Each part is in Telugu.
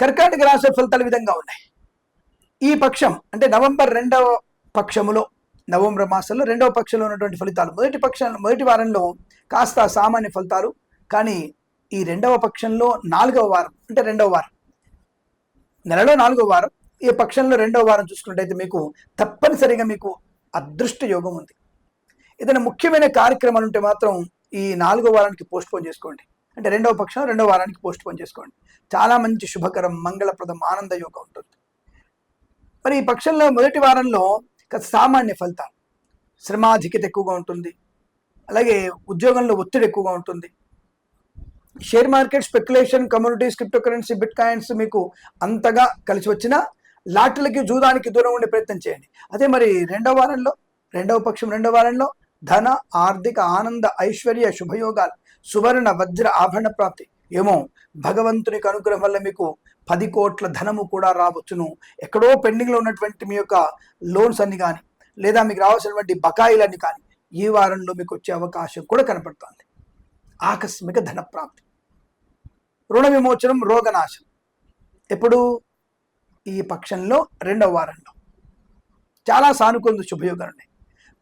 కర్కాటక రాశి ఫలితాలు విధంగా ఉన్నాయి. ఈ పక్షం అంటే నవంబర్ రెండవ పక్షములో నవంబర్ మాసంలో రెండవ పక్షంలో ఉన్నటువంటి ఫలితాలు మొదటి పక్షం మొదటి వారంలో కాస్త సామాన్య ఫలితాలు. కానీ ఈ రెండవ పక్షంలో నాలుగవ వారం అంటే రెండవ వారం నెలలో నాలుగవ వారం ఈ పక్షంలో రెండవ వారం చూసుకున్నట్టయితే మీకు తప్పనిసరిగా మీకు అదృష్ట యోగం ఉంది. ఏదైనా ముఖ్యమైన కార్యక్రమాలు ఉంటే మాత్రం ఈ నాలుగో వారానికి పోస్ట్పోన్ చేసుకోండి. అంటే రెండవ పక్షం రెండవ వారానికి పోస్ట్ పోన్ చేసుకోండి. చాలా మంచి శుభకరం మంగళప్రదం ఆనంద యోగం ఉంటుంది. మరి ఈ పక్షంలో మొదటి వారంలో సామాన్య ఫలితాలు. శ్రమాధిక్యత ఎక్కువగా ఉంటుంది. అలాగే ఉద్యోగంలో ఒత్తిడి ఎక్కువగా ఉంటుంది. Share market speculation communities cryptocurrency bitcoins మీకు అంతగా కలిసి వచ్చినా లాటర్లకి జూదానికి దూరం ఉండే ప్రయత్నం చేయండి. అదే మరి రెండవ వారంలో రెండవ పక్షం రెండవ వారంలో ధన ఆర్థిక ఆనంద ఐశ్వర్య శుభయోగాలు సువర్ణ వజ్ర ఆభరణ ప్రాప్తి. ఏమో భగవంతునికి అనుగ్రహం వల్ల మీకు పది కోట్ల ధనము కూడా రావచ్చును. ఎక్కడో పెండింగ్లో ఉన్నటువంటి మీ యొక్క లోన్స్ అన్ని కానీ లేదా మీకు రావాల్సినటువంటి బకాయిలన్నీ కానీ ఈ వారంలో మీకు వచ్చే అవకాశం కూడా కనపడుతుంది. ఆకస్మిక ధన ప్రాప్తి. రుణ విమోచనం రోగనాశనం. ఎప్పుడు? ఈ పక్షంలో రెండవ వారంలో. చాలా సానుకూల శుభయోగాలు ఉన్నాయి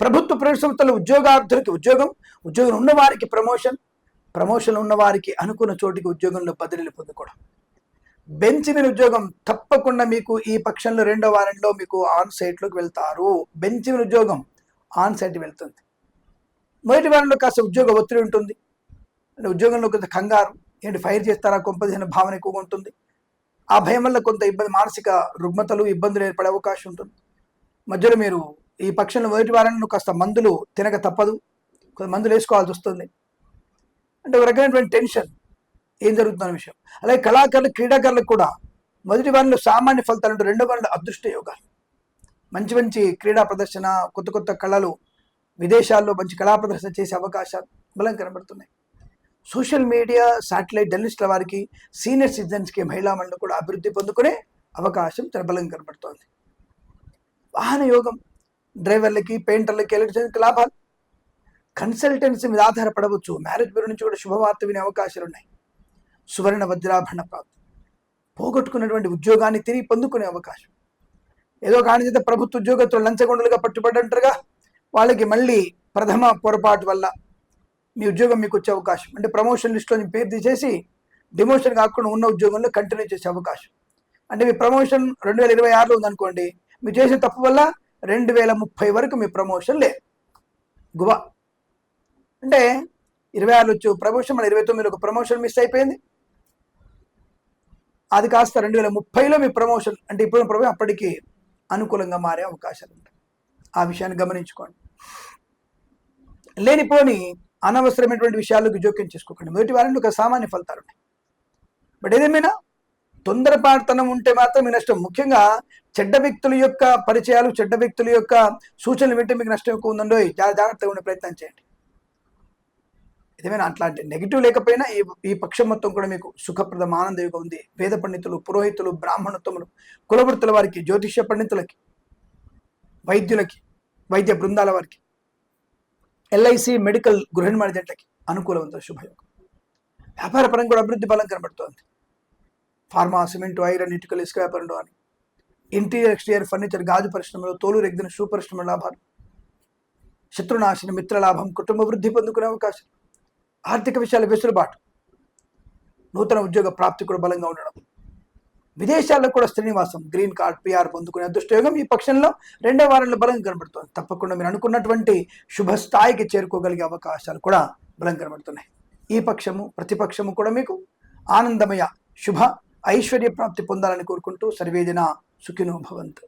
ప్రభుత్వ ప్రభుత్వ ఉద్యోగార్థులకి ఉద్యోగం ఉద్యోగం ఉన్నవారికి ప్రమోషన్ ప్రమోషన్ ఉన్నవారికి అనుకున్న చోటికి ఉద్యోగంలో బదిలీలు పొందుకోవడం. బెంచ్ మీద ఉద్యోగం తప్పకుండా మీకు ఈ పక్షంలో రెండో వారంలో మీకు ఆన్ సైట్లోకి వెళ్తారు. బెంచ్ మీద ఉద్యోగం ఆన్ సైట్ వెళ్తుంది. మొదటి వారంలో కాస్త ఉద్యోగ ఒత్తిడి ఉంటుంది. అంటే ఉద్యోగంలో కొంత కంగారు ఏంటి ఫైర్ చేస్తారా కొంపదిన భావన ఎక్కువగా ఉంటుంది. ఆ భయం వల్ల కొంత ఇబ్బంది మానసిక రుగ్మతలు ఇబ్బందులు ఏర్పడే అవకాశం ఉంటుంది. మధ్యలో మీరు ఈ పక్షంలో మొదటి వారంలో కాస్త మందులు తినక తప్పదు. కొంత మందులు వేసుకోవాల్సి వస్తుంది. అంటే ఒక రకమైనటువంటి టెన్షన్. ఏం జరుగుతున్న విషయం. అలాగే కళాకారులు క్రీడాకారులకు కూడా మొదటి వారిలో సామాన్య ఫలితాలు అంటే రెండో వారంలో అదృష్ట యోగాలు. మంచి మంచి క్రీడా ప్రదర్శన కొత్త కొత్త కళలు విదేశాల్లో మంచి కళా ప్రదర్శన చేసే అవకాశాలు బలం కనబడుతున్నాయి. సోషల్ మీడియా శాటిలైట్ జర్నలిస్టుల వారికి సీనియర్ సిటిజన్స్కి మహిళా మండలి కూడా అభివృద్ధి పొందుకునే అవకాశం చాలా బలం కనబడుతోంది. వాహన యోగం డ్రైవర్లకి పెయింటర్లకి ఎలక్ట్రానిక్ లాభాలు. కన్సల్టెన్సీ మీద ఆధారపడవచ్చు. మ్యారేజ్ బ్యూరో నుంచి కూడా శుభవార్త వినే అవకాశాలు ఉన్నాయి. సువర్ణ వజ్రాభరణ ప్రాప్తి. పోగొట్టుకున్నటువంటి ఉద్యోగాన్ని తిరిగి పొందుకునే అవకాశం. ఏదో కాని చేత ప్రభుత్వ ఉద్యోగస్తులు లంచగొండలుగా పట్టుబడ్డంటారుగా వాళ్ళకి మళ్ళీ ప్రథమ పొరపాటు వల్ల మీ ఉద్యోగం మీకు వచ్చే అవకాశం. అంటే ప్రమోషన్ లిస్ట్లో మీ పేరు తీసేసి డిమోషన్ కాకుండా ఉన్న ఉద్యోగంలో కంటిన్యూ చేసే అవకాశం. అంటే మీ ప్రమోషన్ రెండు వేల ఇరవై ఆరులో ఉందనుకోండి మీరు చేసే తప్పు వల్ల రెండు వేల ముప్పై వరకు మీ ప్రమోషన్ లేదు. గువా. అంటే ఇరవై ఆరులో వచ్చి ప్రమోషన్ మన ఇరవై తొమ్మిదిలో ఒక ప్రమోషన్ మిస్ అయిపోయింది. అది కాస్త రెండు వేల ముప్పైలో మీ ప్రమోషన్ అంటే ఇప్పుడు ప్రమోషన్ అప్పటికి అనుకూలంగా మారే అవకాశాలు ఉంటాయి. ఆ విషయాన్ని గమనించుకోండి. లేనిపోని అనవసరమైనటువంటి విషయాలకు జోక్యం చేసుకోకండి. మొదటి వారంలో ఒక సామాన్య ఫలితాలు ఉన్నాయి. బట్ ఏదేమైనా తొందరపాటుతనం ఉంటే మాత్రం మీ నష్టం. ముఖ్యంగా చెడ్డ వ్యక్తుల యొక్క పరిచయాలు చెడ్డ వ్యక్తుల యొక్క సూచనలు వింటే మీకు నష్టం ఎక్కువ ఉందండో చాలా జాగ్రత్తగా ఉండే ప్రయత్నం చేయండి. ఏదేమైనా అట్లాంటి నెగిటివ్ లేకపోయినా ఈ ఈ పక్షం మొత్తం కూడా మీకు సుఖప్రదం ఆనందయుగా ఉంది. వేద పండితులు పురోహితులు బ్రాహ్మణోత్తములు కులవృత్తుల వారికి జ్యోతిష్య పండితులకి వైద్యులకి వైద్య బృందాల వారికి ఎల్ఐసి మెడికల్ గృహ నిర్మాణ జట్లకి అనుకూలవంత శుభయోగం. వ్యాపార పరంగా కూడా అభివృద్ధి బలం కనబడుతోంది. ఫార్మా సిమెంట్ ఐరన్ ఇటుకలు ఇసుక వ్యాపారంలో అని. ఇంటీరియర్ ఎక్స్టీరియర్ ఫర్నిచర్ గాజు పరిశ్రమలో తోలు రెగ్గిన షూ పరిశ్రమ లాభాలు. శత్రునాశన మిత్ర లాభం కుటుంబ వృద్ధి పొందుకునే అవకాశం. ఆర్థిక విషయాల వెసులుబాటు. నూతన ఉద్యోగ ప్రాప్తి కూడా బలంగా ఉండడం. విదేశాల్లో కూడా శ్రీనివాసం గ్రీన్ కార్డ్ పిఆర్ పొందుకునే అదృష్టయోగం ఈ పక్షంలో రెండో వారంలో బలంగా కనబడుతుంది. తప్పకుండా మీరు అనుకున్నటువంటి శుభ స్థాయికి చేరుకోగలిగే అవకాశాలు కూడా బలం కనబడుతున్నాయి. ఈ పక్షము ప్రతిపక్షము కూడా మీకు ఆనందమయ శుభ ఐశ్వర్య ప్రాప్తి పొందాలని కోరుకుంటూ సర్వేదిన సుఖినో భవంతు.